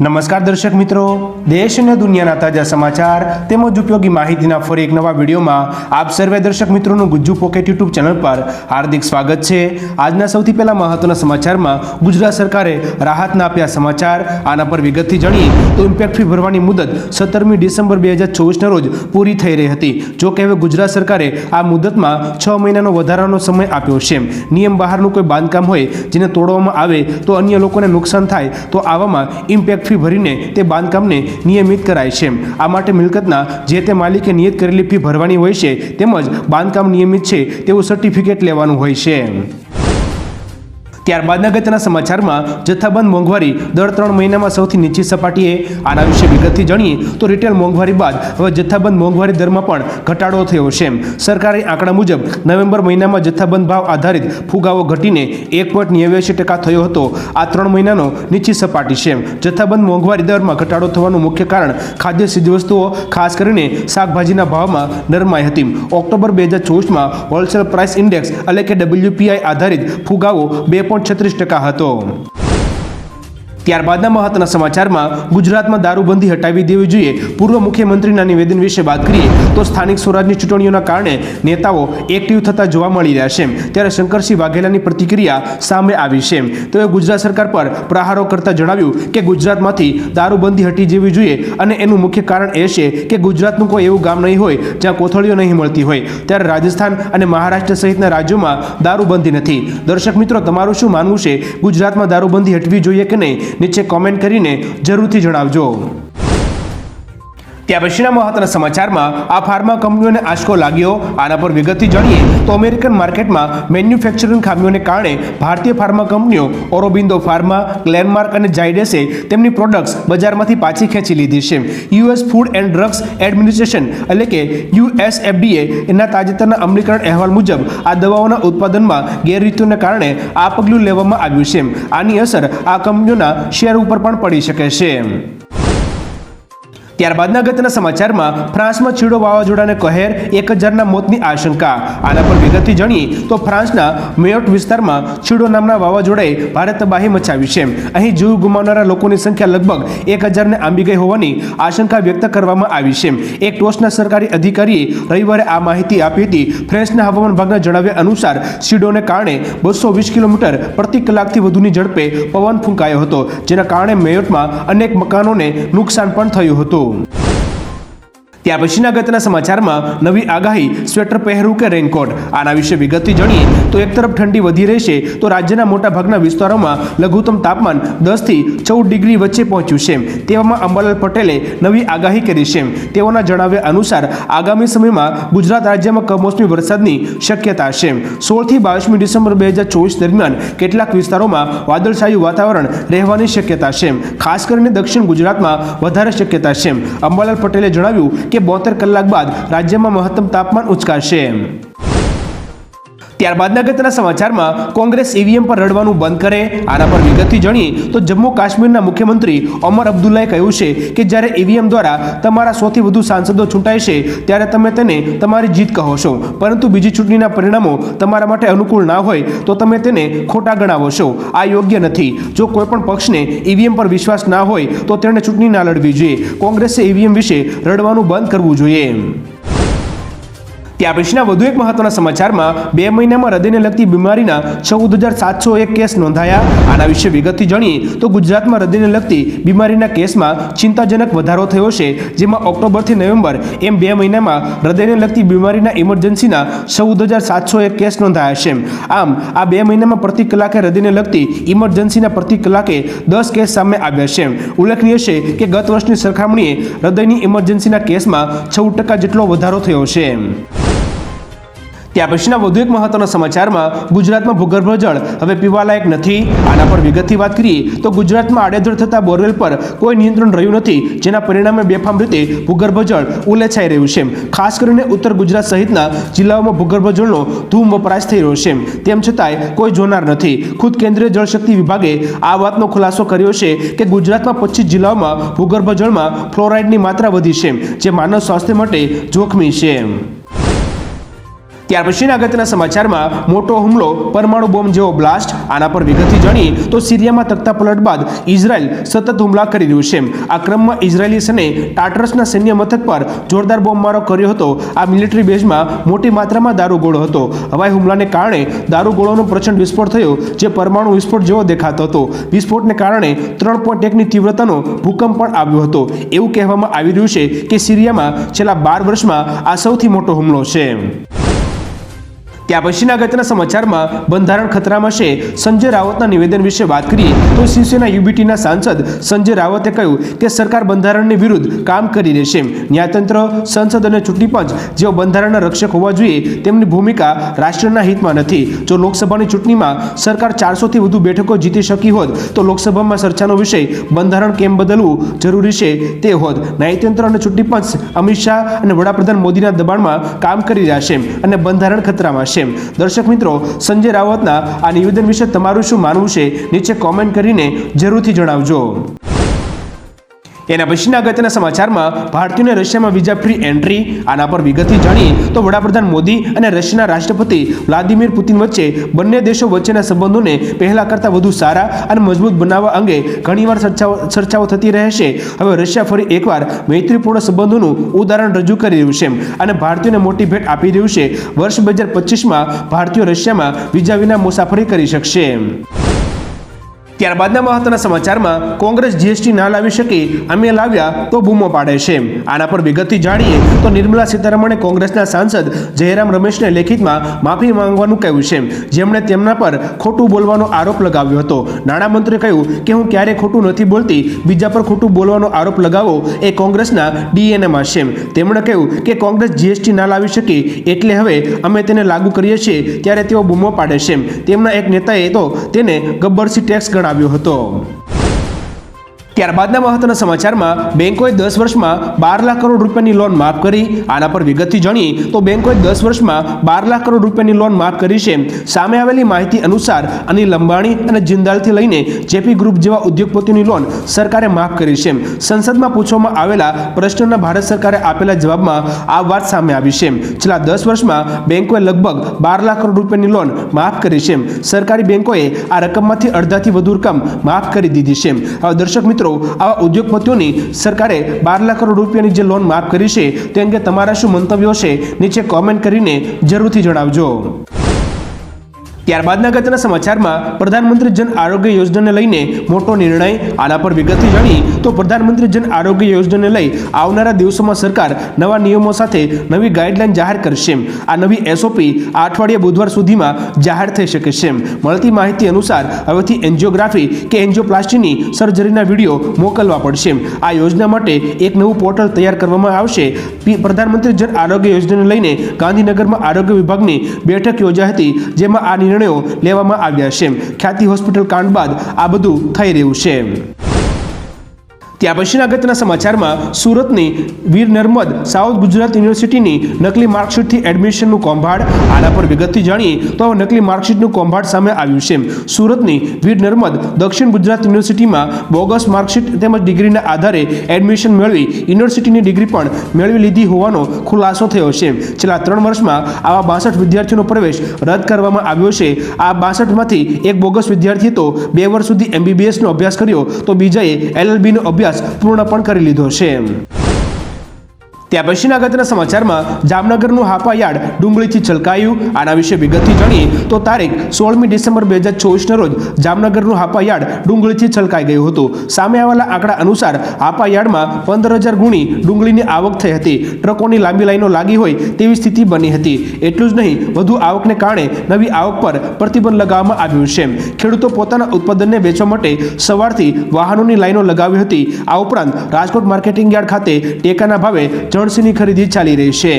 નમસ્કાર દર્શક મિત્રો. દેશ અને દુનિયાના તાજા સમાચાર તેમજ ઉપયોગી માહિતીના ફરી એક નવા વિડીયોમાં આપ સર્વે દર્શક મિત્રોનું ગુજ્જુ પોકેટ યુટ્યુબ ચેનલ પર હાર્દિક સ્વાગત છે. આજના સૌથી પહેલા મહત્વના સમાચારમાં ગુજરાત સરકારે રાહતના આપ્યા સમાચાર. આના પર વિગતથી જાણીએ તો ઇમ્પેક્ટ ફી ભરવાની મુદત સત્તરમી ડિસેમ્બર બે હજાર ચોવીસના રોજ પૂરી થઈ રહી હતી. જો કે હવે ગુજરાત સરકારે આ મુદતમાં છ મહિનાનો વધારાનો સમય આપ્યો છે. નિયમ બહારનું કોઈ બાંધકામ હોય, જેને તોડવામાં આવે તો અન્ય લોકોને નુકસાન થાય, તો આવામાં ઇમ્પેક્ટ ફી ભરીને તે બાંધકામને નિયમિત કરાય છે. આ માટે મિલકતના જે તે માલિકે નિયત કરેલી ફી ભરવાની હોય છે, તેમજ બાંધકામ નિયમિત છે, તેવું સર્ટિફિકેટ લેવાનું હોય છે. ત્યારબાદ અગત્યના સમાચારમાં જથ્થાબંધ મોંઘવારી દર ત્રણ મહિનામાં સૌથી નીચી સપાટીએ આના વિશે વિગતથી જાણીએ તો રિટેલ મોંઘવારી બાદ હવે જથ્થાબંધ મોંઘવારી દરમાં પણ ઘટાડો થયો છે. સરકારી આંકડા મુજબ નવેમ્બર મહિનામાં જથ્થાબંધ ભાવ આધારિત ફુગાવો ઘટીને એક પોઈન્ટ નેવ્યાસી ટકા થયો હતો. આ ત્રણ મહિનાનો નીચી સપાટી છે. જથ્થાબંધ મોંઘવારી દરમાં ઘટાડો થવાનું મુખ્ય કારણ ખાદ્ય ચીજવસ્તુઓ ખાસ કરીને શાકભાજીના ભાવમાં નરમાઈ હતી. ઓક્ટોબર બે હજાર ચોવીસમાં હોલસેલ પ્રાઇસ ઇન્ડેક્સ એટલે કે ડબલ્યુપીઆઈ આધારિત ફુગાવો બે છત્રીસ ટકા હતો. ત્યારબાદના મહત્વના સમાચારમાં ગુજરાતમાં દારૂબંધી હટાવી દેવી જોઈએ. પૂર્વ મુખ્યમંત્રીના નિવેદન વિશે વાત કરીએ, તો સ્થાનિક સ્વરાજની ચૂંટણીઓના કારણે નેતાઓ એક્ટિવ થતા જોવા મળી રહ્યા છે ત્યારે શંકરસિંહ વાઘેલાની પ્રતિક્રિયા સામે આવી છે તેઓએ ગુજરાત સરકાર પર પ્રહારો કરતા જણાવ્યું કે ગુજરાતમાંથી દારૂબંધી હટી જવી જોઈએ અને એનું મુખ્ય કારણ એ છે કે ગુજરાતનું કોઈ એવું ગામ નહીં હોય જ્યાં કોથળીઓ નહીં મળતી હોય. ત્યારે રાજસ્થાન અને મહારાષ્ટ્ર સહિતના રાજ્યોમાં દારૂબંધી નથી. દર્શક મિત્રો, તમારું શું માનવું છે? ગુજરાતમાં દારૂબંધી હટવી જોઈએ કે નહીં? નીચે કોમેન્ટ કરીને જરૂરથી જણાવજો. ત્યાં પછીના મહત્વના સમાચારમાં આ ફાર્મા કંપનીઓને આંચકો લાગ્યો. આના પર વિગતથી જાણીએ તો અમેરિકન માર્કેટમાં મેન્યુફેક્ચરિંગ ખામીઓને કારણે ભારતીય ફાર્મા કંપનીઓ ઓરોબિંદો ફાર્મા, ગ્લેનમાર્ક અને જાયડેસે તેમની પ્રોડક્ટ્સ બજારમાંથી પાછી ખેંચી લીધી છે. US food and drugs administration એટલે કે યુએસએફડીએ એના તાજેતરના અમલીકરણ અહેવાલ મુજબ આ દવાઓના ઉત્પાદનમાં ગેરરીતિઓને કારણે આ પગલું લેવામાં આવ્યું છે. આની અસર આ કંપનીઓના શેર ઉપર પણ પડી શકે છે. ત્યારબાદના અગત્યના સમાચારમાં ફ્રાન્સમાં છીડો વાવાઝોડાને કહેર એક હજારના મોતની આશંકા. આના પર વિગતથી જાણીએ તો ફ્રાન્સના મેયોટ વિસ્તારમાં છીડો નામના વાવાઝોડાએ ભારે તબાહી મચાવી છે. અહીં જીવ ગુમાવનારા લોકોની સંખ્યા લગભગ એક હજારને આંબી ગઈ હોવાની આશંકા વ્યક્ત કરવામાં આવી છે. એક ટોસના સરકારી અધિકારીએ રવિવારે આ માહિતી આપી હતી. ફ્રાન્સના હવામાન વિભાગના જણાવ્યા અનુસાર છીડોને કારણે બસો વીસ કિલોમીટર પ્રતિ કલાકથી વધુની ઝડપે પવન ફૂંકાયો હતો, જેના કારણે મેયોટમાં અનેક મકાનોને નુકસાન પણ થયું હતું. Boom! ત્યાર પછીના ગતના સમાચારમાં નવી આગાહી, સ્વેટર પહેરવું કે રેનકોટ? આના વિશે વિગતથી જાણીએ તો એક તરફ ઠંડી વધી રહેશે, તો રાજ્યના મોટાભાગના વિસ્તારોમાં લઘુત્તમ તાપમાન દસથી ચૌદ ડિગ્રી વચ્ચે પહોંચ્યું છે તેવામાં અંબાલાલ પટેલે નવી આગાહી કરી છે તેઓના જણાવ્યા અનુસાર, આગામી સમયમાં ગુજરાત રાજ્યમાં કમોસમી વરસાદની શક્યતા છે સોળથી બાવીસમી ડિસેમ્બર બે હજાર ચોવીસ દરમિયાન કેટલાક વિસ્તારોમાં વાદળછાયું વાતાવરણ રહેવાની શક્યતા છે ખાસ કરીને દક્ષિણ ગુજરાતમાં વધારે શક્યતા છે અંબાલાલ પટેલે જણાવ્યું કે બોતેર કલાક બાદ રાજ્યમાં મહત્તમ તાપમાન ઉચકાશે. ત્યારબાદના અગત્યના સમાચારમાં કોંગ્રેસ ઈવીએમ પર રડવાનું બંધ કરે, આના પર વિગતથી જાણીએ તો જમ્મુ કાશ્મીરના મુખ્યમંત્રી ઓમર અબ્દુલ્લાએ કહ્યું છે કે જ્યારે ઈવીએમ દ્વારા તમારા સૌથી વધુ સાંસદો ચૂંટાય છે, ત્યારે તમે તેને તમારી જીત કહો છો. પરંતુ બીજી ચૂંટણીના પરિણામો તમારા માટે અનુકૂળ ના હોય તો તમે તેને ખોટા ગણાવો છો. આ યોગ્ય નથી. જો કોઈપણ પક્ષને ઈવીએમ પર વિશ્વાસ ના હોય તો તેણે ચૂંટણી ના લડવી જોઈએ. કોંગ્રેસે ઈવીએમ વિશે રડવાનું બંધ કરવું જોઈએ. ત્યાર પછીના વધુ એક મહત્વના સમાચારમાં બે મહિનામાં હૃદયને લગતી બીમારીના ચૌદ હજાર સાતસો એક કેસ નોંધાયા. આના વિશે વિગતથી જાણીએ તો ગુજરાતમાં હૃદયને લગતી બીમારીના કેસમાં ચિંતાજનક વધારો થયો છે, જેમાં ઓક્ટોબરથી નવેમ્બર એમ બે મહિનામાં હૃદયને લગતી બીમારીના ઇમરજન્સીના ચૌદ હજાર સાતસો એક કેસ નોંધાયા છે. આમ, આ બે મહિનામાં પ્રતિ કલાકે હૃદયને લગતી ઇમરજન્સીના પ્રતિ કલાકે દસ કેસ સામે આવ્યા છે. ઉલ્લેખનીય છે કે ગત વર્ષની સરખામણીએ હૃદયની ઇમરજન્સીના કેસમાં ચૌદ ટકા જેટલો વધારો થયો છે. ત્યાર પછીના વધુ એક મહત્વના સમાચારમાં ગુજરાતમાં ભૂગર્ભ જળ હવે પીવાલાયક નથી. આના પર વિગતથી વાત કરીએ તો ગુજરાતમાં આડેધડ થતા બોરવેલ પર કોઈ નિયંત્રણ રહ્યું નથી, જેના પરિણામે બેફામ રીતે ભૂગર્ભ જળ ઉલેછાઈ રહ્યું છે ખાસ કરીને ઉત્તર ગુજરાત સહિતના જિલ્લાઓમાં ભૂગર્ભ જળનો ધૂમ વપરાશ થઈ રહ્યો છે તેમ છતાંય કોઈ જોનાર નથી. ખુદ કેન્દ્રીય જળશક્તિ વિભાગે આ વાતનો ખુલાસો કર્યો છે કે ગુજરાતમાં પચીસ જિલ્લાઓમાં ભૂગર્ભ જળમાં ફ્લોરાઇડની માત્રા વધી છે જે માનવ સ્વાસ્થ્ય માટે જોખમી છે ત્યાર પછીના અગત્યના સમાચારમાં મોટો હુમલો, પરમાણુ બોમ્બ જેવો બ્લાસ્ટ, આના પર વિગતથી જાણીએ તો સિરિયામાં તખ્તા પલટ બાદ ઇઝરાયલ સતત હુમલા કરી રહ્યું છે. આ ક્રમમાં ઇઝરાયેલી સેને ટાટરસના સૈન્ય મથક પર જોરદાર બોમ્બમારો કર્યો હતો. આ મિલિટરી બેઝમાં મોટી માત્રામાં દારૂગોળો હતો. હવાઈ હુમલાને કારણે દારૂગોળોનો પ્રચંડ વિસ્ફોટ થયો, જે પરમાણુ વિસ્ફોટ જેવો દેખાતો હતો. વિસ્ફોટને કારણે ત્રણ પોઈન્ટ એકની તીવ્રતાનો ભૂકંપ પણ આવ્યો હતો. એવું કહેવામાં આવી રહ્યું છે કે સિરિયામાં છેલ્લા બાર વર્ષમાં આ સૌથી મોટો હુમલો છે. ત્યાં પછીના અગત્યના સમાચારમાં બંધારણ ખતરામાં છે. સંજય રાવતના નિવેદન વિશે વાત કરીએ તો શિવસેના યુબીટીના સાંસદ સંજય રાવતે કહ્યું કે સરકાર બંધારણની વિરુદ્ધ કામ કરી રહી ન્યાયતંત્ર, સંસદ અને ચૂંટણી પંચ જેઓ બંધારણના રક્ષક હોવા જોઈએ તેમની ભૂમિકા રાષ્ટ્રના હિતમાં નથી. જો લોકસભાની ચૂંટણીમાં સરકાર ચારસોથી વધુ બેઠકો જીતી શકી હોત, તો લોકસભામાં ચર્ચાનો વિષય બંધારણ કેમ બદલવું જરૂરી છે તે હોત. ન્યાયતંત્ર અને ચૂંટણી પંચ અમિત શાહ અને વડાપ્રધાન મોદીના દબાણમાં કામ કરી રહ્યા છે અને બંધારણ ખતરામાં છે. દર્શક મિત્રો, સંજય રાવતના આ નિવેદન વિશે તમારું શું માનવું છે? નીચે કોમેન્ટ કરીને જરૂરથી જણાવજો. એના પછીના અગત્યના સમાચારમાં ભારતીયોને રશિયામાં વિઝા ફ્રી એન્ટ્રી આના પર વિગતથી જાણીએ તો વડાપ્રધાન મોદી અને રશિયાના રાષ્ટ્રપતિ વ્લાદિમીર પુતિન વચ્ચે બંને દેશો વચ્ચેના સંબંધોને પહેલા કરતાં વધુ સારા અને મજબૂત બનાવવા અંગે ઘણીવાર ચર્ચાઓ ચર્ચાઓ થતી રહેશે હવે રશિયા ફરી એકવાર મૈત્રીપૂર્ણ સંબંધોનું ઉદાહરણ રજૂ કરી રહ્યું છે અને ભારતીયોને મોટી ભેટ આપી રહ્યું છે. વર્ષ બે હજાર પચીસમાં ભારતીયો રશિયામાં વિઝા વિના મુસાફરી કરી શકશે ત્યારબાદના મહત્વના સમાચારમાં કોંગ્રેસ જીએસટી ના લાવી શકે અમે લાવ્યા તો બૂમો પાડે છે. આના પર વિગતથી જાણીએ તો નિર્મલા સીતારમણે કોંગ્રેસના સાંસદ જયરામ રમેશને લેખિતમાં માફી માંગવાનું કહ્યું છે. જેમણે તેમના પર ખોટું બોલવાનો આરોપ લગાવ્યો હતો. નાણામંત્રીએ કહ્યું કે હું ક્યારેય ખોટું નથી બોલતી, બીજા પર ખોટું બોલવાનો આરોપ લગાવો એ કોંગ્રેસના ડીએનએમાં છે. તેમણે કહ્યું કે કોંગ્રેસ જીએસટી ના લાવી શકી એટલે હવે અમે તેને લાગુ કરીએ છીએ ત્યારે તેઓ બૂમો પાડે છે. તેમના એક નેતાએ તો તેને ગબ્બરસી ટેક્સ ગણાવ્યો. હતો ત્યારબાદના મહત્વના સમાચારમાં બેંકોએ દસ વર્ષમાં બાર લાખ કરોડ રૂપિયાની લોન માફ કરી. આના પર વિગતથી જાણીએ તો બેંકોએ દસ વર્ષમાં બાર લાખ કરોડ રૂપિયાની લોન માફ કરી છે. સામે આવેલી માહિતી અનુસાર અનિલ અંબાણી અને જિંદાલથી લઈને જેપી ગ્રુપ જેવા ઉદ્યોગપતિની લોન સરકારે માફ કરી છે. સંસદમાં પૂછવામાં આવેલા પ્રશ્નના ભારત સરકારે આપેલા જવાબમાં આ વાત સામે આવી છે. છેલ્લા દસ વર્ષમાં બેંકોએ લગભગ બાર લાખ કરોડ રૂપિયાની લોન માફ કરી છે. સરકારી બેંકોએ આ રકમમાંથી અડધાથી વધુ રકમ માફ કરી દીધી છે. હવે દર્શક મિત્રો આવા ઉદ્યોગપતિઓની સરકારે બાર લાખ કરોડ રૂપિયાની જે લોન માફ કરી છે, તે અંગે તમારા શું મંતવ્યો છે? નીચે કોમેન્ટ કરીને જરૂરથી જણાવજો. ત્યારબાદના અગત્યના સમાચારમાં પ્રધાનમંત્રી જન આરોગ્ય યોજનાને લઈને મોટો નિર્ણય, આના પર વિગતથી જાણી તો પ્રધાનમંત્રી જન આરોગ્ય યોજનાને લઈ આવનારા દિવસોમાં સરકાર નવા નિયમો સાથે નવી ગાઈડલાઈન જાહેર કરશે. આ નવી એસઓપી આ અઠવાડિયે બુધવાર સુધીમાં જાહેર થઈ શકે છે. મળતી માહિતી અનુસાર હવેથી એન્જિયોગ્રાફી કે એન્જિયોપ્લાસ્ટીની સર્જરીના વીડિયો મોકલવા પડશે. આ યોજના માટે એક નવું પોર્ટલ તૈયાર કરવામાં આવશે. પ્રધાનમંત્રી જન આરોગ્ય યોજનાને લઈને ગાંધીનગરમાં આરોગ્ય વિભાગની બેઠક યોજાઈ હતી, જેમાં આ નિર્ણયો લેવામાં આવ્યા છે. ખ્યાતિ હોસ્પિટલ કાંડ બાદ આ બધું થઈ રહ્યું છે. ત્યાં પછીના અગત્યના સમાચારમાં સુરતની વીર નર્મદ સાઉથ ગુજરાત યુનિવર્સિટીની નકલી માર્કશીટથી એડમિશનનું કૌભાંડ. આના પર વિગતથી જાણીએ તો નકલી માર્કશીટનું કૌભાંડ સામે આવ્યું છે સુરતની વીર નર્મદ દક્ષિણ ગુજરાત યુનિવર્સિટીમાં બોગસ માર્કશીટ તેમજ ડિગ્રીના આધારે એડમિશન મેળવી યુનિવર્સિટીની ડિગ્રી પણ મેળવી લીધી હોવાનો ખુલાસો થયો છે છેલ્લા ત્રણ વર્ષમાં આવા બાસઠ વિદ્યાર્થીઓનો પ્રવેશ રદ કરવામાં આવ્યો છે. આ બાસઠમાંથી એક બોગસ વિદ્યાર્થીએ તો બે વર્ષ સુધી એમબીબીએસનો અભ્યાસ કર્યો તો બીજાએ એલએલબીનો અભ્યાસ પૂર્ણ પણ કરી લીધો છે ત્યાં પછીના અગત્યના સમાચારમાં જામનગરનું હાપા ડુંગળીથી છલકાયું. આના વિશે વિગતથી જાણીએ તો તારીખ સોળમી ડિસેમ્બર બે હજાર ચોવીસના રોજ જામનગરનું હાપા ડુંગળીથી છલકાઈ ગયું હતું. સામે આવેલા આંકડા અનુસાર હાપા પંદર હજાર ગુણી ડુંગળીની આવક થઈ હતી. ટ્રકોની લાંબી લાઈનો લાગી હોય તેવી સ્થિતિ બની હતી. એટલું જ નહીં, વધુ આવકને કારણે નવી આવક પર પ્રતિબંધ લગાવવામાં આવ્યું છે. ખેડૂતો પોતાના ઉત્પાદનને વેચવા માટે સવારથી વાહનોની લાઈનો લગાવી હતી. આ ઉપરાંત રાજકોટ માર્કેટિંગ યાર્ડ ખાતે ટેકાના ભાવે જણસીની ખરીદી ચાલી રહી છે.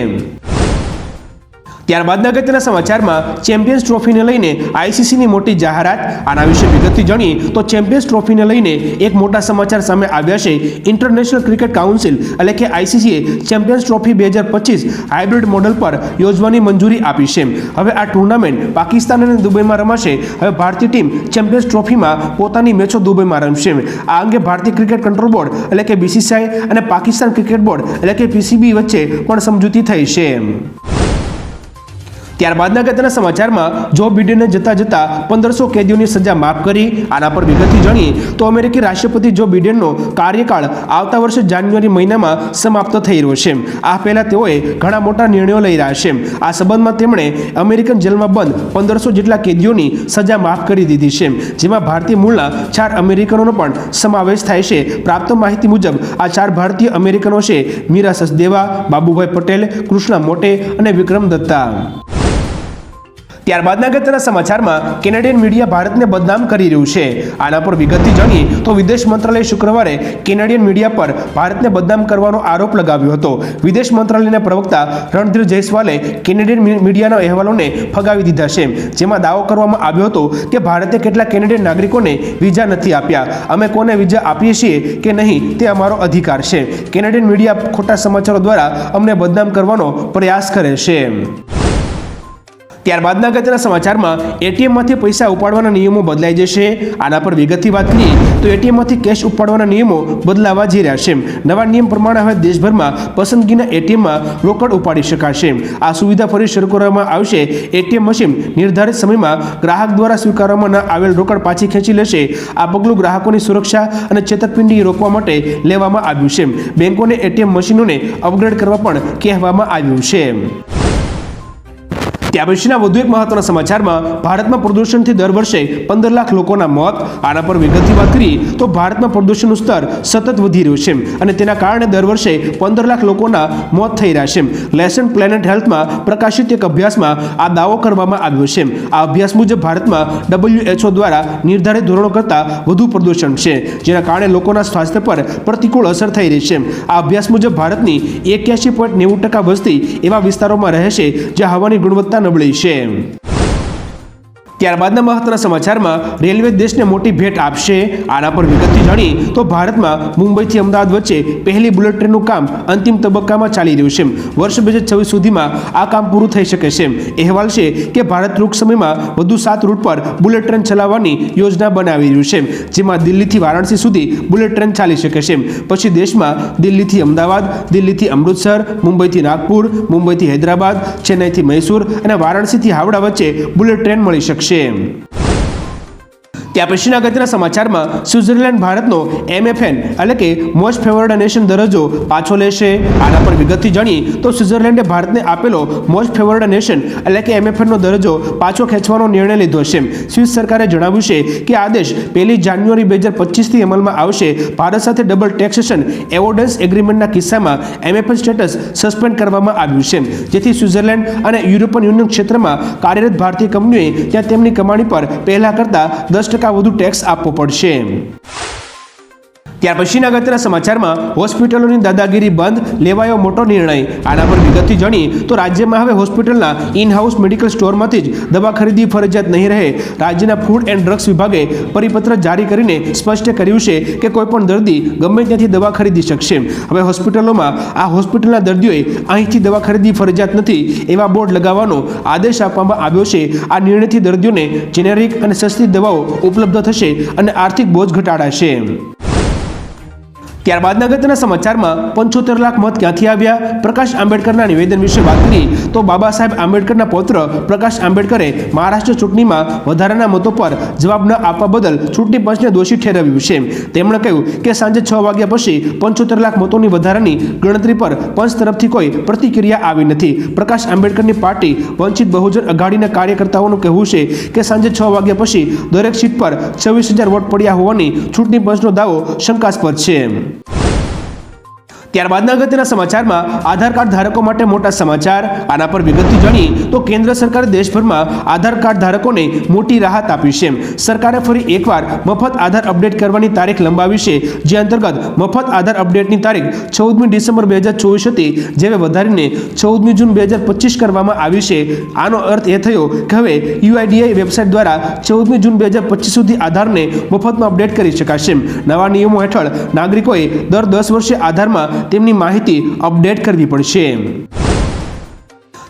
ત્યારબાદના અગત્યના સમાચારમાં ચેમ્પિયન્સ ટ્રોફીને લઈને આઈસીસીની મોટી જાહેરાત. આના વિશે વિગતથી જાણીએ તો ચેમ્પિયન્સ ટ્રોફીને લઈને એક મોટા સમાચાર સામે આવ્યા છે. ઇન્ટરનેશનલ ક્રિકેટ કાઉન્સિલ એટલે કે આઈસીસીએ ચેમ્પિયન્સ ટ્રોફી બે હજાર પચીસ હાઇબ્રિડ મોડલ પર યોજવાની મંજૂરી આપી છે. હવે આ ટુર્નામેન્ટ પાકિસ્તાન અને દુબઈમાં રમાશે. હવે ભારતીય ટીમ ચેમ્પિયન્સ ટ્રોફીમાં પોતાની મેચો દુબઈમાં રમશે. આ અંગે ભારતીય ક્રિકેટ કંટ્રોલ બોર્ડ એટલે કે બીસીસીઆઈ અને પાકિસ્તાન ક્રિકેટ બોર્ડ એટલે કે પીસીબી વચ્ચે પણ સમજૂતી થઈ છે. ત્યારબાદના અગત્યના સમાચારમાં જો બિડેને જતા જતા પંદરસો કેદીઓની સજા માફ કરી, આના પર વિગતથી જાણીએ તો અમેરિકી રાષ્ટ્રપતિ જો બિડેનનો કાર્યકાળ આવતા વર્ષે જાન્યુઆરી મહિનામાં સમાપ્ત થઈ રહ્યો છે. આ પહેલાં તેઓએ ઘણા મોટા નિર્ણયો લઈ રહ્યા છે. આ સંબંધમાં તેમણે અમેરિકન જેલમાં બંધ પંદરસો જેટલા કેદીઓની સજા માફ કરી દીધી છે. જેમાં ભારતીય મૂળના ચાર અમેરિકનોનો પણ સમાવેશ થાય છે. પ્રાપ્ત માહિતી મુજબ, આ ચાર ભારતીય અમેરિકનો છે. મીરા સસદેવા, બાબુભાઈ પટેલ, કૃષ્ણા મોટે અને વિક્રમ દત્તા. ત્યારબાદના અગત્યના સમાચારમાં કેનેડિયન મીડિયા ભારતને બદનામ કરી રહ્યું છે. આના પર વિગતથી જાણીએ તો વિદેશ મંત્રાલયે શુક્રવારે કેનેડિયન મીડિયા પર ભારતને બદનામ કરવાનો આરોપ લગાવ્યો હતો. વિદેશ મંત્રાલયના પ્રવક્તા રણધીર જયસ્વાલે કેનેડિયન મીડિયાના અહેવાલોને ફગાવી દીધા છે. જેમાં દાવો કરવામાં આવ્યો હતો કે ભારતે કેટલાક કેનેડિયન નાગરિકોને વિઝા નથી આપ્યા. અમે કોને વિઝા આપીએ છીએ કે નહીં તે અમારો અધિકાર છે. કેનેડિયન મીડિયા ખોટા સમાચારો દ્વારા અમને બદનામ કરવાનો પ્રયાસ કરે છે. ત્યારબાદના અગત્યના સમાચારમાં એટીએમમાંથી પૈસા ઉપાડવાના નિયમો બદલાઈ જશે. આના પર વિગતથી વાત કરીએ તો એટીએમમાંથી કેશ ઉપાડવાના નિયમો બદલાવા જઈ રહ્યા છે. નવા નિયમ પ્રમાણે હવે દેશભરમાં પસંદગીના એટીએમમાં રોકડ ઉપાડી શકાશે. આ સુવિધા ફરી શરૂ કરવામાં આવશે. એટીએમ મશીન નિર્ધારિત સમયમાં ગ્રાહક દ્વારા સ્વીકારવામાં ન આવેલ રોકડ પાછી ખેંચી લેશે. આ પગલું ગ્રાહકોની સુરક્ષા અને છેતરપિંડી રોકવા માટે લેવામાં આવ્યું છે. બેંકોને એટીએમ મશીનોને અપગ્રેડ કરવા પણ કહેવામાં આવ્યું છે. ત્યાં પછીના વધુ એક મહત્વના સમાચારમાં ભારતમાં પ્રદૂષણથી દર વર્ષે પંદર લાખ લોકોના મોત, આના પર વિગતથી વાત કરીએ તો ભારતમાં પ્રદૂષણનું સ્તર સતત વધી રહ્યું છે અને તેના કારણે દર વર્ષે પંદર લાખ લોકોના મોત થઈ રહ્યા છે. લેસન પ્લેનેટ હેલ્થમાં પ્રકાશિત એક અભ્યાસમાં આ દાવો કરવામાં આવ્યો છે. આ અભ્યાસ મુજબ ભારતમાં ડબલ્યુએચઓ દ્વારા નિર્ધારિત ધોરણો કરતાં વધુ પ્રદૂષણ છે, જેના કારણે લોકોના સ્વાસ્થ્ય પર પ્રતિકૂળ અસર થઈ રહી છે. આ અભ્યાસ મુજબ ભારતની એક્યાસી પોઈન્ટ નેવું ટકા વસ્તી એવા વિસ્તારોમાં રહે છે, જ્યાં હવાની ગુણવત્તા નબળી છે ત્યારબાદના મહત્વના સમાચારમાં રેલવે દેશને મોટી ભેટ આપશે. આના પર વિગતથી જાણીએ તો ભારતમાં મુંબઈથી અમદાવાદ વચ્ચે પહેલી બુલેટ ટ્રેનનું કામ અંતિમ તબક્કામાં ચાલી રહ્યું છે. વર્ષ બે હજાર છવ્વીસ સુધીમાં આ કામ પૂરું થઈ શકે છે. અહેવાલ છે કે ભારત ટૂંક સમયમાં વધુ સાત રૂટ પર બુલેટ ટ્રેન ચલાવવાની યોજના બનાવી રહ્યું છે. જેમાં દિલ્હીથી વારાણસી સુધી બુલેટ ટ્રેન ચાલી શકે છે. પછી દેશમાં દિલ્હીથી અમદાવાદ, દિલ્હીથી અમૃતસર, મુંબઈથી નાગપુર, મુંબઈથી હૈદરાબાદ, ચેન્નાઈથી મૈસૂર અને વારાણસીથી હાવડા વચ્ચે બુલેટ ટ્રેન મળી શકશે. Hashem. ત્યાં પછીના અગત્યના સમાચારમાં સ્વિટ્ઝરલેન્ડ ભારતનો એમએફએન એટલે કે મોસ્ટ ફેવર્ડ નેશન દરજ્જો પાછો લેશે. આના પર વિગતથી જાણીએ તો સ્વિટ્ઝરલેન્ડે ભારતને આપેલો મોસ્ટ ફેવર્ડ નેશન એટલે કે એમએફએનનો દરજ્જો પાછો ખેંચવાનો નિર્ણય લીધો છે. સ્વિસ સરકારે જણાવ્યું છે કે આદેશ પહેલી જાન્યુઆરી બે હજાર પચીસથી અમલમાં આવશે. ભારત સાથે ડબલ ટેક્સેશન એવોર્ડન્સ એગ્રીમેન્ટના કિસ્સામાં એમએફએન સ્ટેટસ સસ્પેન્ડ કરવામાં આવ્યું છે. જેથી સ્વિટ્ઝરલેન્ડ અને યુરોપિયન યુનિયન ક્ષેત્રમાં કાર્યરત ભારતીય કંપનીઓએ ત્યાં તેમની કમાણી પર પહેલાં કરતાં દસ ટકા વધુ ટેક્સ આપવો પડશે. ત્યાર પછીના અગત્યના સમાચારમાં હોસ્પિટલોની દાદાગીરી બંધ, લેવાયો મોટો નિર્ણય. આના પર વિગતથી જાણી, તો રાજ્યમાં હવે હોસ્પિટલના ઇનહાઉસ મેડિકલ સ્ટોરમાંથી જ દવા ખરીદી ફરજિયાત નહીં રહે. રાજ્યના ફૂડ એન્ડ ડ્રગ્સ વિભાગે પરિપત્ર જારી કરીને સ્પષ્ટ કર્યું છે કે કોઈપણ દર્દી ગમે ત્યાંથી દવા ખરીદી શકશે. હવે હોસ્પિટલોમાં આ હોસ્પિટલના દર્દીઓએ અહીંથી દવા ખરીદી ફરજિયાત નથી એવા બોર્ડ લગાવવાનો આદેશ આપવામાં આવ્યો છે. આ નિર્ણયથી દર્દીઓને જેનેરિક અને સસ્તી દવાઓ ઉપલબ્ધ થશે અને આર્થિક બોજ ઘટાડાશે. ત્યારબાદના અગત્યના સમાચારમાં પંચોતેર લાખ મત ક્યાંથી આવ્યા? પ્રકાશ આંબેડકરના નિવેદન વિશે વાત કરી તો બાબા સાહેબ આંબેડકરના પૌત્ર પ્રકાશ આંબેડકરે મહારાષ્ટ્ર ચૂંટણીમાં વધારાના મતો પર જવાબ ન આપવા બદલ ચૂંટણી પંચને દોષી ઠેરવ્યું છે. તેમણે કહ્યું કે સાંજે છ વાગ્યા પછી પંચોતેર લાખ મતોની વધારાની ગણતરી પર પંચ તરફથી કોઈ પ્રતિક્રિયા આવી નથી. પ્રકાશ આંબેડકરની પાર્ટી વંચિત બહુજન અઘાડીના કાર્યકર્તાઓનું કહેવું છે કે સાંજે છ વાગ્યા પછી દરેક સીટ પર છવ્વીસ હજાર વોટ પડ્યા હોવાની ચૂંટણી પંચનો દાવો શંકાસ્પદ છે. ત્યારબાદના અગત્યના સમાચારમાં આધાર કાર્ડ ધારકો માટે મોટા સમાચાર. આના પર વિગતથી જાણીએ તો કેન્દ્ર સરકારે દેશભરમાં આધાર કાર્ડ ધારકોને મોટી રાહત આપી છે. સરકારે ફરી એકવાર મફત આધાર અપડેટ કરવાની તારીખ લંબાવી છે. જે અંતર્ગત મફત આધાર અપડેટની તારીખ ચૌદમી ડિસેમ્બર બે હજાર ચોવીસ હતી, જેને વધારીને ચૌદમી જૂન બે હજાર પચીસ કરવામાં આવી છે. આનો અર્થ એ થયો કે હવે યુઆઈડીઆઈ વેબસાઇટ દ્વારા ચૌદમી જૂન બે હજાર પચીસ સુધી આધારને મફતમાં અપડેટ કરી શકાશે. નવા નિયમો હેઠળ નાગરિકોએ દર દસ વર્ષે આધારમાં તેમની માહિતી અપડેટ કરવી પડશે.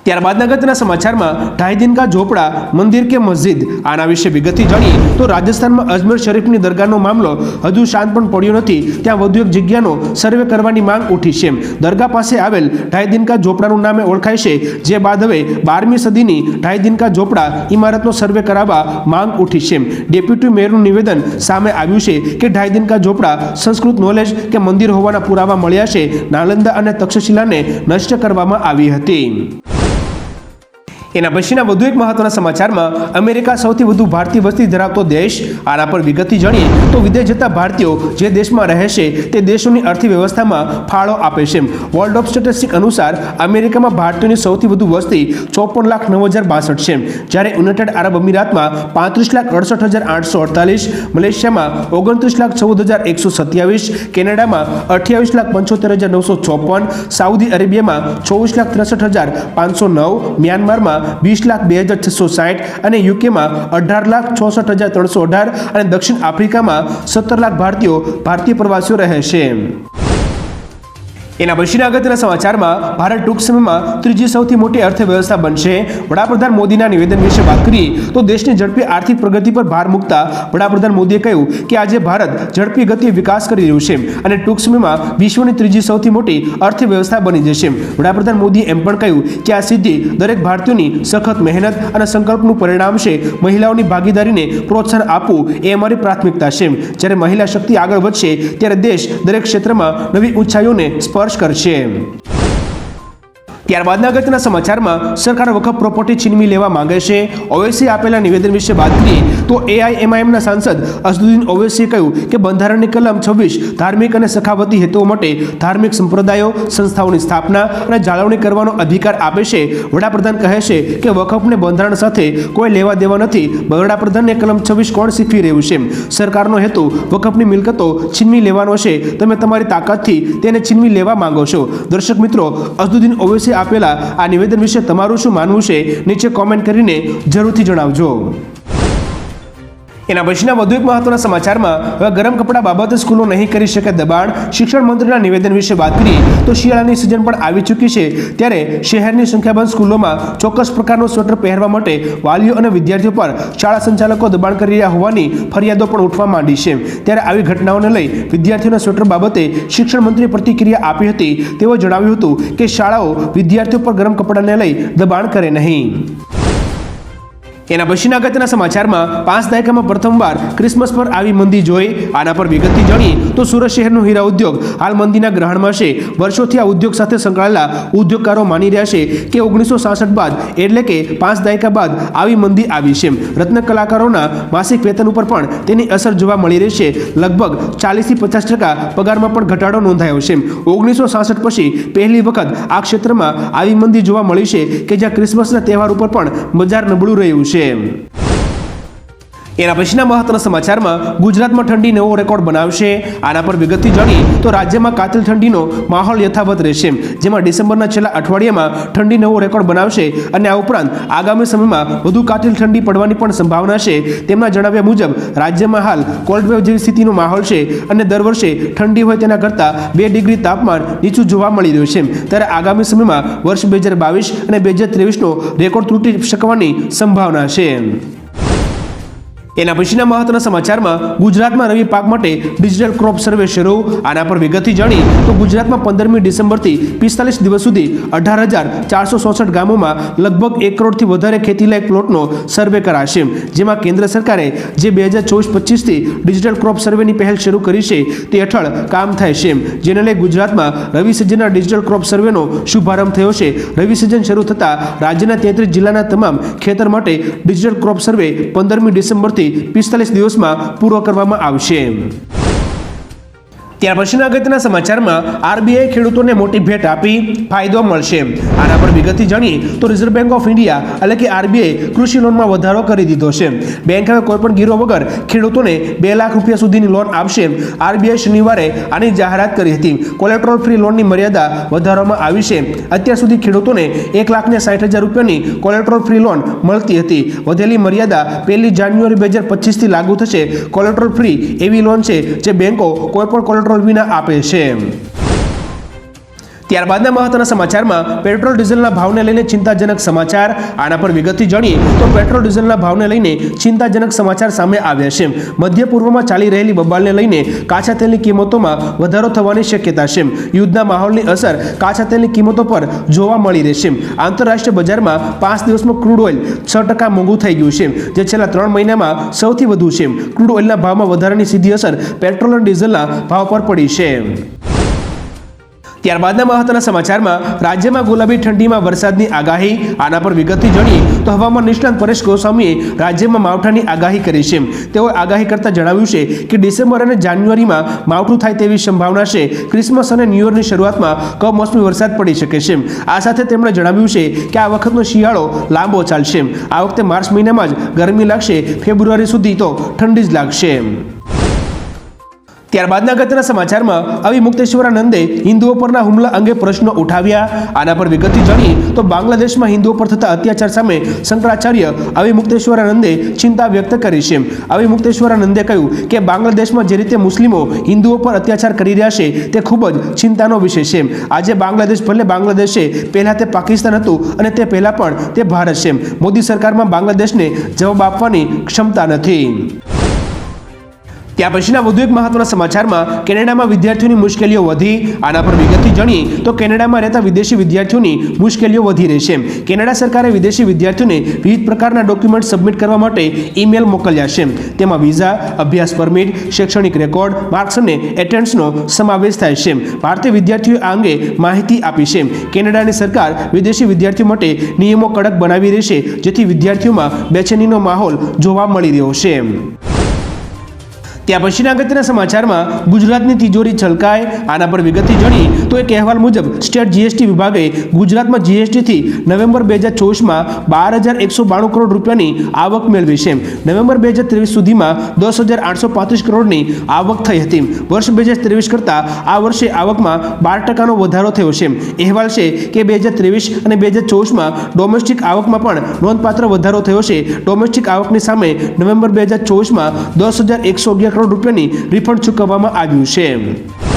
ત્યારબાદ ગતના સમાચારમાં ઢાઈ દિન ઝોપડા, મંદિર કે મસ્જિદ, આના વિશે વિગતથી જાણીએ તો રાજસ્થાનમાં અજમેર શરીફની દરગાહનો મામલો હજુ શાંત પણ પડ્યો નથી. ત્યાં વધુ એક જગ્યાનો સર્વે કરવાની માંગ ઉઠી છે. દરગાહ પાસે આવેલ ઢાઈ દિન ઝોપડાનું નામે ઓળખાય છે. જે બાદ હવે બારમી સદીની ઢાઈ દિન ઝોપડા ઇમારતનો સર્વે કરાવવા માંગ ઉઠી છે. ડેપ્યુટી મેયરનું નિવેદન સામે આવ્યું છે કે ઢાઈ દિન ઝોપડા સંસ્કૃત નોલેજ કે મંદિર હોવાના પુરાવા મળ્યા છે. નાલંદા અને તક્ષશિલાને નષ્ટ કરવામાં આવી હતી. એના પછીના વધુ એક મહત્વના સમાચારમાં, અમેરિકા સૌથી વધુ ભારતીય વસ્તી ધરાવતો દેશ, આના પર વિગતથી જાણીએ, તો વિદેશ જતા ભારતીયો જે દેશમાં રહે છે તે દેશોની અર્થવ્યવસ્થામાં ફાળો આપે છે. વર્લ્ડ ઓફ સ્ટેટિસ્ટિક અનુસાર, અમેરિકામાં ભારતીયોની સૌથી વધુ વસ્તી ચોપન લાખ નવ હજાર બાસઠ છે. જ્યારે યુનાઇટેડ આરબ અમીરાતમાં પાંત્રીસ લાખ અડસઠ હજાર આઠસો અડતાલીસ, મલેશિયામાં ઓગણત્રીસ લાખ ચૌદ હજાર એકસો સત્યાવીસ, કેનેડામાં અઠ્યાવીસ લાખ પંચોતેર હજાર નવસો ચોપન, સાઉદી અરેબિયામાં ચોવીસ લાખ ત્રેસઠ હજાર પાંચસો નવ, મ્યાનમારમાં વીસ લાખ બે હજાર છસો સાઠ અને યુકેમાં અઢાર લાખ ચોસઠ હજાર ત્રણસો અઢાર અને દક્ષિણ આફ્રિકામાં સત્તર લાખ ભારતીયો ભારતીય પ્રવાસીઓ રહે છે એના પછીના અગત્યના સમાચારમાં ભારત ટૂંક સમયમાં ત્રીજી સૌથી મોટી અર્થવ્યવસ્થા બનશે. વડાપ્રધાન મોદીના નિવેદન વિશે વાત કરીએ, તો દેશની ઝડપી આર્થિક પ્રગતિ પર ભાર મૂકતા વડાપ્રધાન મોદીએ કહ્યું કે આજે ભારત ઝડપી ગતિએ વિકાસ કરી રહ્યું છે અને ટૂંક સમયમાં વિશ્વની ત્રીજી સૌથી મોટી અર્થવ્યવસ્થા બની જશે. વડાપ્રધાન મોદીએ એમ પણ કહ્યું કે આ સિદ્ધિ દરેક ભારતીયોની સખત મહેનત અને સંકલ્પનું પરિણામ છે. મહિલાઓની ભાગીદારીને પ્રોત્સાહન આપવું એ અમારી પ્રાથમિકતા છે. જ્યારે મહિલા શક્તિ આગળ વધશે, ત્યારે દેશ દરેક ક્ષેત્રમાં નવી ઊંચાઈઓને સ્પર્શ કરશે ત્યારબાદના અગત્યના સમાચારમાં સરકાર વખત પ્રોપર્ટી છીનવી લેવા માંગે છે. ઓવેસી આપેલા નિવેદન વિશે વાત કરીએ, તો એઆઈએમઆઈએમના સાંસદ અસદુદ્દીન ઓવેસીએ કહ્યું કે બંધારણની કલમ છવ્વીસ ધાર્મિક અને સખાવતી હેતુઓ માટે ધાર્મિક સંપ્રદાયો, સંસ્થાઓની સ્થાપના અને જાળવણી કરવાનો અધિકાર આપે છે. વડાપ્રધાન કહે છે કે વખફને બંધારણ સાથે કોઈ લેવા દેવા નથી. વડાપ્રધાનને કલમ છવ્વીસ કોણ શીખવી રહ્યું છે? સરકારનો હેતુ વકફની મિલકતો છીનવી લેવાનો છે. તમે તમારી તાકાતથી તેને છીનવી લેવા માંગો છો. દર્શક મિત્રો અસદુદ્દીન ઓવેસી આપેલા આ નિવેદન વિશે તમારું શું માનવું છે? નીચે કોમેન્ટ કરીને જરૂરથી જણાવજો. એના પછીના વધુ એક મહત્વના સમાચારમાં, હવે ગરમ કપડાં બાબતે સ્કૂલો નહીં કરી શકે દબાણ, શિક્ષણ મંત્રીના નિવેદન વિશે વાત કરીએ, તો શિયાળાની સિઝન પણ આવી ચૂકી છે. ત્યારે શહેરની સંખ્યાબંધ સ્કૂલોમાં ચોક્કસ પ્રકારનો સ્વેટર પહેરવા માટે વાલીઓ અને વિદ્યાર્થીઓ પર શાળા સંચાલકો દબાણ કરી રહ્યા હોવાની ફરિયાદો પણ ઉઠવા માંડી છે. ત્યારે આવી ઘટનાઓને લઈ વિદ્યાર્થીઓના સ્વેટર બાબતે શિક્ષણ મંત્રીએ પ્રતિક્રિયા આપી હતી. તેઓ જણાવ્યું હતું કે શાળાઓ વિદ્યાર્થીઓ પર ગરમ કપડાને લઈ દબાણ કરે નહીં. એના પછીના અગત્યના સમાચારમાં પાંચ દાયકામાં પ્રથમવાર ક્રિસમસ પર આવી મંદી જોઈ આના પર વિગતથી જાણીએ તો સુરત શહેરનો હીરા ઉદ્યોગ હાલ મંદીના ગ્રહણમાં છે. વર્ષોથી આ ઉદ્યોગ સાથે સંકળાયેલા ઉદ્યોગકારો માની રહ્યા છે કે ઓગણીસો સાસઠ બાદ એટલે કે પાંચ દાયકા બાદ આવી મંદી આવી છે. રત્ન કલાકારોના માસિક વેતન ઉપર પણ તેની અસર જોવા મળી રહી છે. લગભગ ચાલીસથી પચાસ ટકા પગારમાં પણ ઘટાડો નોંધાયો છે. ઓગણીસો સાસઠ પછી પહેલી વખત આ ક્ષેત્રમાં આવી મંદી જોવા મળી છે કે જ્યાં ક્રિસમસના તહેવાર ઉપર પણ બજાર નબળું રહ્યું છે. Problem. એના પછીના મહત્વના સમાચારમાં ગુજરાતમાં ઠંડી નવો રેકોર્ડ બનાવશે. આના પર વિગતથી જાણીએ તો રાજ્યમાં કાતિલ ઠંડીનો માહોલ યથાવત રહેશે. જેમાં ડિસેમ્બરના છેલ્લા અઠવાડિયામાં ઠંડી નવો રેકોર્ડ બનાવશે અને આ ઉપરાંત આગામી સમયમાં વધુ કાતિલ ઠંડી પડવાની પણ સંભાવના છે. તેમના જણાવ્યા મુજબ, રાજ્યમાં હાલ કોલ્ડ વેવ જેવી સ્થિતિનો માહોલ છે અને દર વર્ષે ઠંડી હોય તેના કરતાં બે ડિગ્રી તાપમાન નીચું જોવા મળી રહ્યું છે. ત્યારે આગામી સમયમાં વર્ષ બે હજાર બાવીસ અને બે હજાર ત્રેવીસનો રેકોર્ડ તૂટી શકવાની સંભાવના છે. એના પછીના મહત્વના સમાચારમાં ગુજરાતમાં રવિ પાક માટે ડિજિટલ ક્રોપ સર્વે શરૂ. આના પર વિગતથી જાણી તો ગુજરાતમાં પંદરમી ડિસેમ્બરથી પિસ્તાલીસ દિવસ સુધી અઢાર હજાર ચારસો ચોસઠ ગામોમાં લગભગ એક કરોડથી વધારે ખેતીલાયક પ્લોટનો સર્વે કરાશે. જેમાં કેન્દ્ર સરકારે જે બે હજાર ચોવીસ પચીસથી ડિજિટલ ક્રોપ સર્વેની પહેલ શરૂ કરી છે તે હેઠળ કામ થાય છે. જેને લઈ ગુજરાતમાં રવિ સિઝનના ડિજિટલ ક્રોપ સર્વેનો શુભારંભ થયો છે. રવિ સિઝન શરૂ થતાં રાજ્યના તેત્રીસ જિલ્લાના તમામ ખેતર માટે ડિજિટલ ક્રોપ સર્વે પંદરમી ડિસેમ્બરથી પિસ્તાલીસ દિવસમાં પૂરો કરવામાં આવશે. ત્યાર પછીના અગત્યના સમાચારમાં આરબીઆઈ ખેડૂતોને મોટી ભેટ આપી ફાયદો મળશે. આના પર વિગતથી જાણીએ તો રિઝર્વ બેંક ઓફ ઇન્ડિયા એટલે કે આરબીઆઈ કૃષિ લોનમાં વધારો કરી દીધો છે. બેંક હવે કોઈપણ ગીરો વગર ખેડૂતોને બે લાખ રૂપિયા સુધીની લોન આપશે. આરબીઆઈ શનિવારે આની જાહેરાત કરી હતી. કોલેટ્રોલ ફ્રી લોનની મર્યાદા વધારવામાં આવી છે. અત્યાર સુધી ખેડૂતોને એક લાખને સાઠ હજાર રૂપિયાની કોલેટ્રોલ ફ્રી લોન મળતી હતી. વધેલી મર્યાદા પહેલી જાન્યુઆરી બે હજાર પચીસથી લાગુ થશે. કોલેટ્રોલ ફ્રી એવી લોન છે જે બેંકો કોઈપણ કોલેટ્રોલ વિના આપે છે ત્યારબાદના મહત્વના સમાચારમાં પેટ્રોલ ડીઝલના ભાવને લઈને ચિંતાજનક સમાચાર. આના પર વિગતથી જાણીએ તો પેટ્રોલ ડીઝલના ભાવને લઈને ચિંતાજનક સમાચાર સામે આવ્યા છે. મધ્ય પૂર્વમાં ચાલી રહેલી બબાલને લઈને કાચા તેલની કિંમતોમાં વધારો થવાની શક્યતા છે. યુદ્ધના માહોલની અસર કાચા તેલની કિંમતો પર જોવા મળી રહેશે આંતરરાષ્ટ્રીય બજારમાં પાંચ દિવસમાં ક્રૂડ ઓઇલ છ ટકા મોંઘું થઈ ગયું છે, જે છેલ્લા ત્રણ મહિનામાં સૌથી વધુ છે. ક્રૂડ ઓઇલના ભાવમાં વધારાની સીધી અસર પેટ્રોલ અને ડીઝલના ભાવ પર પડી છે. ત્યારબાદના મહત્વના સમાચારમાં રાજ્યમાં ગુલાબી ઠંડીમાં વરસાદની આગાહી, આના પર વિગતથી જાણીએ તો હવામાન નિષ્ણાંત પરેશ ગોસ્વામીએ રાજ્યમાં માવઠાની આગાહી કરી છે. તેઓએ આગાહી કરતાં જણાવ્યું છે કે ડિસેમ્બર અને જાન્યુઆરીમાં માવઠું થાય તેવી સંભાવના છે. ક્રિસમસ અને ન્યૂ યરની શરૂઆતમાં કમોસમી વરસાદ પડી શકે છે. આ સાથે તેમણે જણાવ્યું છે કે આ વખતનો શિયાળો લાંબો ચાલશે. આ વખતે માર્ચ મહિનામાં જ ગરમી લાગશે. ફેબ્રુઆરી સુધી તો ઠંડી જ લાગશે. ત્યારબાદના અગત્યના સમાચારમાં આવી મુક્તેશ્વરાનંદે હિન્દુઓ પરના હુમલા અંગે પ્રશ્નો ઉઠાવ્યા. આના પર વિગતથી જાણીએ તો બાંગ્લાદેશમાં હિન્દુઓ પર થતા અત્યાચાર સામે શંકરાચાર્ય આવી મુક્તેશ્વરાનંદે ચિંતા વ્યક્ત કરી છે. આવી મુક્તેશ્વરાનંદે કહ્યું કે બાંગ્લાદેશમાં જે રીતે મુસ્લિમો હિન્દુઓ પર અત્યાચાર કરી રહ્યા છે તે ખૂબ જ ચિંતાનો વિષય છે. આજે બાંગ્લાદેશ ભલે બાંગ્લાદેશે પહેલાં તે પાકિસ્તાન હતું અને તે પહેલાં પણ તે ભારત છે. મોદી સરકારમાં બાંગ્લાદેશને જવાબ આપવાની ક્ષમતા નથી. ત્યાં પછીના વધુ એક મહત્વના સમાચારમાં કેનેડામાં વિદ્યાર્થીઓની મુશ્કેલીઓ વધી. આના પર વિગતથી જાણીએ તો કેનેડામાં રહેતા વિદેશી વિદ્યાર્થીઓની મુશ્કેલીઓ વધી રહી છે. કેનેડા સરકારે વિદેશી વિદ્યાર્થીઓને વિવિધ પ્રકારના ડોક્યુમેન્ટ સબમિટ કરવા માટે ઈમેલ મોકલ્યા છે. તેમાં વિઝા, અભ્યાસ પરમિટ, શૈક્ષણિક રેકોર્ડ, માર્ક્સ અને એટેન્ડન્સનો સમાવેશ થાય છે. ભારતીય વિદ્યાર્થીઓ આ અંગે માહિતી આપી છે. કેનેડાની સરકાર વિદેશી વિદ્યાર્થીઓ માટે નિયમો કડક બનાવી રહેશે જેથી વિદ્યાર્થીઓમાં બેચેનીનો માહોલ જોવા મળી રહ્યો છે. ત્યાં પછીના અગત્યના સમાચારમાં ગુજરાતની તિજોરી છલકાય, આના પર વિગતથી જણી તો એક અહેવાલ મુજબ સ્ટેટ જીએસટી વિભાગે ગુજરાતમાં જીએસટીથી નવેમ્બર બે હજાર ચોવીસમાં બાર હજાર એકસો બાણું કરોડ રૂપિયાની આવક મેળવી છે. નવેમ્બર બે હજાર ત્રેવીસ સુધીમાં દસ હજાર આઠસો પાંત્રીસ કરોડની આવક થઈ હતી. વર્ષ બે હજાર ત્રેવીસ કરતાં આ વર્ષે આવકમાં બાર ટકાનો વધારો થયો છે. અહેવાલ છે કે બે હજાર ત્રેવીસ અને બે હજાર ચોવીસમાં ડોમેસ્ટિક આવકમાં પણ નોંધપાત્ર વધારો થયો છે. ડોમેસ્ટિક આવકની સામે નવેમ્બર બે હજાર ચોવીસમાં દસ હજાર એકસો અગિયાર કરોડ રૂપિયાની રિફંડ ચૂકવવામાં આવ્યું છે.